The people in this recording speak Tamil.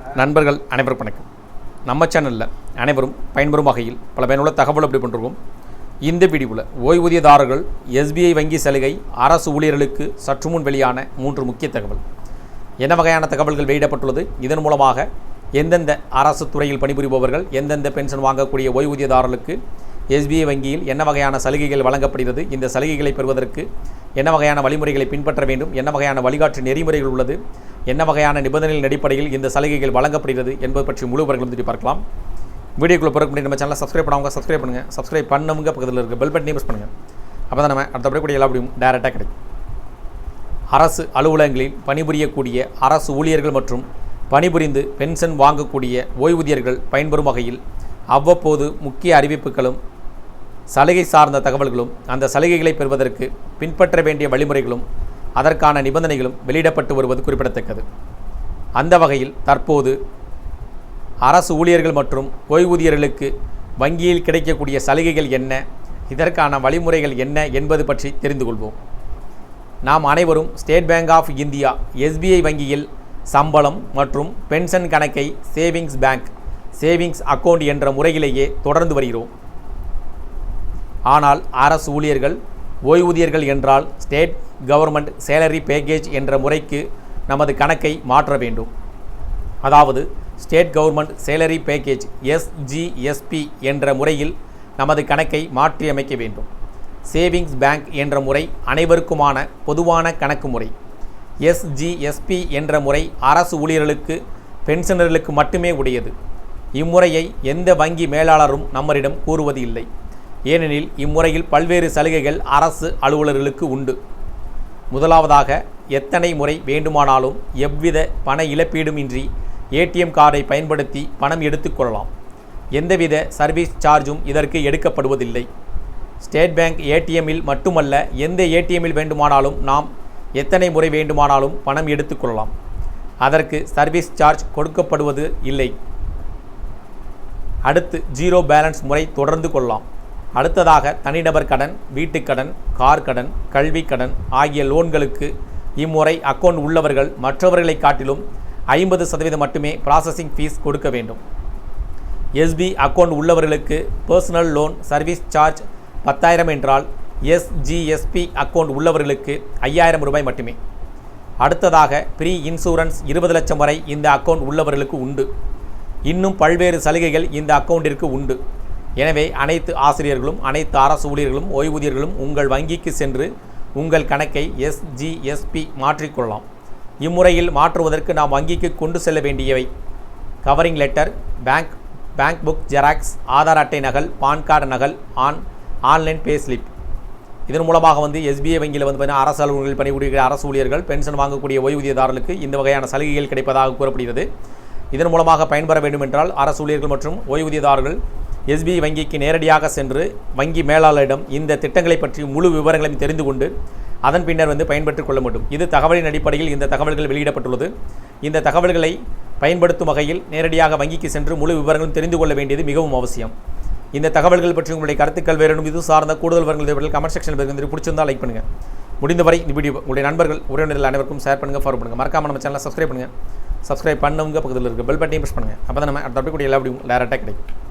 நண்பர்கள் அனைவருக்கும் வணக்கம். நம்ம சேனலில் அனைவரும் பயன்பெறும் வகையில் பல பயனுள்ள தகவல் அப்படி பண்ணிருக்கோம். இந்த வீடியோவில் ஓய்வூதியதாரர்கள் எஸ்பிஐ வங்கி சலுகை அரசு ஊழியர்களுக்கு சற்று முன் வெளியான மூன்று முக்கிய தகவல். என்ன வகையான தகவல்கள் வெளியிடப்பட்டுள்ளது? இதன் மூலமாக எந்தெந்த அரசு துறையில் பணிபுரிபவர்கள் எந்தெந்த பென்ஷன் வாங்கக்கூடிய ஓய்வூதியதாரர்களுக்கு எஸ்பிஐ வங்கியில் என்ன வகையான சலுகைகள் வழங்கப்படுகிறது? இந்த சலுகைகளை பெறுவதற்கு என்ன வகையான வழிமுறைகளை பின்பற்ற வேண்டும்? என்ன வகையான வழிகாட்டு நெறிமுறைகள் உள்ளது? என்ன வகையான நிபந்தனைகளின் அடிப்படையில் இந்த சலுகைகள் வழங்கப்படுகிறது என்பது பற்றி முழு விவரங்களும் பார்க்கலாம். வீடியோக்குள்ளே பிறகு முன்னாடி நம்ம சேனலை சப்ஸ்கிரைப் பண்ணவங்க சப்ஸ்கிரைப் பண்ணுங்கள் சப்ஸ்கிரைப் பண்ணவங்க பக்கத்தில் இருக்க பெல் பட்டனையும் ப்ரெஸ் பண்ணுங்கள் அப்போ தான் நம்ம அடுத்தபடி கூட எல்லா அப்படியும் டேரெக்டாக கிடைக்கும். அரசு அலுவலகங்களில் பணிபுரியக்கூடிய அரசு ஊழியர்கள் மற்றும் பணிபுரிந்து பென்ஷன் வாங்கக்கூடிய ஓய்வூதியர்கள் பயன்பெறும் வகையில் அவ்வப்போது முக்கிய அறிவிப்புகளும் சலுகை சார்ந்த தகவல்களும் அந்த சலுகைகளை பெறுவதற்கு பின்பற்ற வேண்டிய வழிமுறைகளும் அதற்கான நிபந்தனைகளும் வெளியிடப்பட்டு வருவது குறிப்பிடத்தக்கது. அந்த வகையில் தற்போது அரசு ஊழியர்கள் மற்றும் ஓய்வூதியர்களுக்கு வங்கியில் கிடைக்கக்கூடிய சலுகைகள் என்ன இதற்கான வழிமுறைகள் என்ன என்பது பற்றி தெரிந்து கொள்வோம். நாம் அனைவரும் State Bank of India SBI வங்கியில் சம்பளம் மற்றும் பென்ஷன் கணக்கை சேவிங்ஸ் பேங்க் சேவிங்ஸ் அக்கவுண்ட் என்ற முறையிலேயே தொடர்ந்து வருகிறோம். ஆனால் அரசு ஊழியர்கள் ஓய்வூதியர்கள் என்றால் ஸ்டேட் கவர்மெண்ட் சேலரி பேக்கேஜ் என்ற முறைக்கு நமது கணக்கை மாற்ற வேண்டும். அதாவது state government salary package SGSP என்ற முறையில் நமது கணக்கை மாற்றியமைக்க வேண்டும். சேவிங்ஸ் பேங்க் என்ற முறை அனைவருக்குமான பொதுவான கணக்கு முறை. எஸ்ஜிஎஸ்பி என்ற முறை அரசு ஊழியர்களுக்கு பென்ஷனர்களுக்கு மட்டுமே உடையது. இம்முறையை எந்த வங்கி மேலாளரும் நம்மரிடம் கூறுவது இல்லை ஏனெனில் இம்முறையில் பல்வேறு சலுகைகள் அரசு அலுவலர்களுக்கு உண்டு. முதலாவதாக எத்தனை முறை வேண்டுமானாலும் எவ்வித பண இழப்பீடும் இன்றி ஏடிஎம் கார்டை பயன்படுத்தி பணம் எடுத்துக்கொள்ளலாம் எந்தவித சர்வீஸ் சார்ஜும் இதற்கு எடுக்கப்படுவதில்லை. ஸ்டேட் பேங்க் ஏடிஎம்மில் மட்டுமல்ல எந்த ஏடிஎம்மில் வேண்டுமானாலும் நாம் எத்தனை முறை வேண்டுமானாலும் பணம் எடுத்துக்கொள்ளலாம் அதற்கு சர்வீஸ் சார்ஜ் கொடுக்கப்படுவது இல்லை. அடுத்து ஜீரோ பேலன்ஸ் முறை தொடர்ந்து கொள்ளலாம். அடுத்ததாக தனிநபர் கடன் வீட்டுக்கடன் கார் கடன் கல்வி கடன் ஆகிய லோன்களுக்கு இம்முறை அக்கௌண்ட் உள்ளவர்கள் மற்றவர்களை காட்டிலும் ஐம்பது சதவீதம் மட்டுமே ப்ராசஸிங் ஃபீஸ் கொடுக்க வேண்டும். எஸ்பி அக்கவுண்ட் உள்ளவர்களுக்கு பர்சனல் லோன் சர்வீஸ் சார்ஜ் பத்தாயிரம் என்றால் எஸ்ஜிஎஸ்பி அக்கவுண்ட் உள்ளவர்களுக்கு ஐயாயிரம் ரூபாய் மட்டுமே. அடுத்ததாக ப்ரீ இன்சூரன்ஸ் இருபது லட்சம் வரை இந்த அக்கௌண்ட் உள்ளவர்களுக்கு உண்டு. இன்னும் பல்வேறு சலுகைகள் இந்த அக்கௌண்டிற்கு உண்டு. எனவே அனைத்து ஆசிரியர்களும் அனைத்து அரசு ஊழியர்களும் ஓய்வூதியர்களும் உங்கள் வங்கிக்கு சென்று உங்கள் கணக்கை எஸ்ஜிஎஸ்பி மாற்றிக்கொள்ளலாம். இம்முறையில் மாற்றுவதற்கு நாம் வங்கிக்கு கொண்டு செல்ல வேண்டியவை covering letter bank bank book xerox Aadhaar அட்டை நகல் பான் கார்டு நகல் ஆன் ஆன்லைன் பே ஸ்லிப். இதன் மூலமாக வந்து எஸ்பிஐ வங்கியில் வந்து பார்த்தீங்கன்னா அரசு அலுவலகங்களில் பணிபுரிகிற அரசு ஊழியர்கள் பென்ஷன் வாங்கக்கூடிய ஓய்வூதியதாரர்களுக்கு இந்த வகையான சலுகைகள் கிடைப்பதாக கூறப்படுகிறது. இதன் மூலமாக பயன்பெற வேண்டும் என்றால் அரசு ஊழியர்கள் மற்றும் ஓய்வூதியதாரர்கள் எஸ்பிஐ வங்கிக்கு நேரடியாக சென்று வங்கி மேலாளரிடம் இந்த திட்டங்களை பற்றி முழு விவரங்களையும் தெரிந்து கொண்டு அதன் பின்னர் வந்து பயன்பெற்றுக் கொள்ள வேண்டும். இது தகவலின் அடிப்படையில் இந்த தகவல்கள் வெளியிடப்பட்டுள்ளது. இந்த தகவல்களை பயன்படுத்தும் வகையில் நேரடியாக வங்கிக்கு சென்று முழு விவரங்களும் தெரிந்து கொள்ள வேண்டியது மிகவும் அவசியம். இந்த தகவல்கள் பற்றி உங்களுடைய கருத்துக்கள் வேறும் இது சார்ந்த கூடுதல் விவரங்கள் கமெண்ட் செக்ஷனில் இருந்து பிடிச்சிருந்தால் லைக் பண்ணுங்கள் முடிந்தவரை இந்த வீடியோ உங்களுடைய நண்பர்கள் உறவினர்கள் அனைவருக்கும் ஷேர் பண்ணுங்கள் ஃபாலோ பண்ணுங்கள் மறக்காம நம்ம சேனலை சப்ஸ்கிரைப் பண்ணுங்கள் சப்ஸ்கிரைப் பண்ணவங்க பக்கத்தில் இருக்க பெல் பட்டனையும் ப்ரெஸ் பண்ணுங்கள் அப்போ தான் நம்ம அடுத்த அப்படி கூட எல்லா வீடியோ டேரெக்டாக கிடைக்கும்.